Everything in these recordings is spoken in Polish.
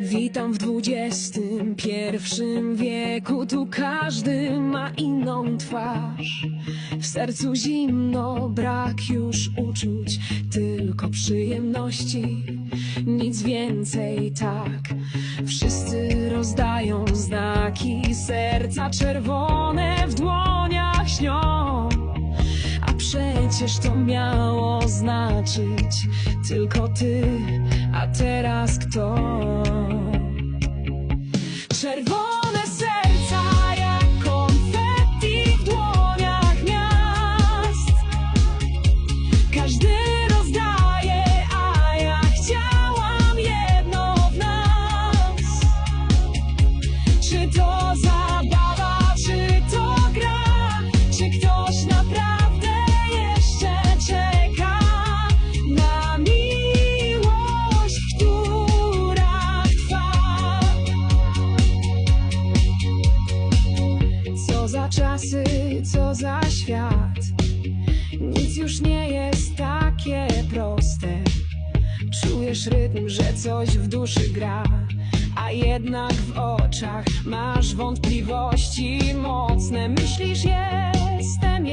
Witam w XXI wieku, tu każdy ma inną twarz. W sercu zimno, brak już uczuć, tylko przyjemności, nic więcej tak. Wszyscy rozdają znaki, serca czerwone w dłoniach śnią. A przecież to miało znaczyć tylko ty, a teraz kto? Czerwone serca jak konfetti w dłoniach miast. Każdy rozdaje, a ja chciałam jedno w nas. Czy to za czasy, co za świat. Nic już nie jest takie proste. Czujesz rytm, że coś w duszy gra, a jednak w oczach masz wątpliwości mocne. Myślisz, jestem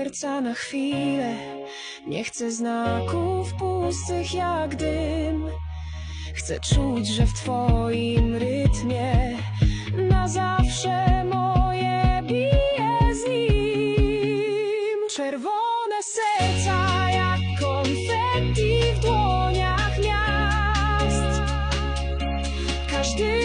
serca na chwilę. Nie chcę znaków pustych jak dym. Chcę czuć, że w twoim rytmie Na zawsze moje bije z nim. Czerwone serca jak konfetti w dłoniach miast. Każdy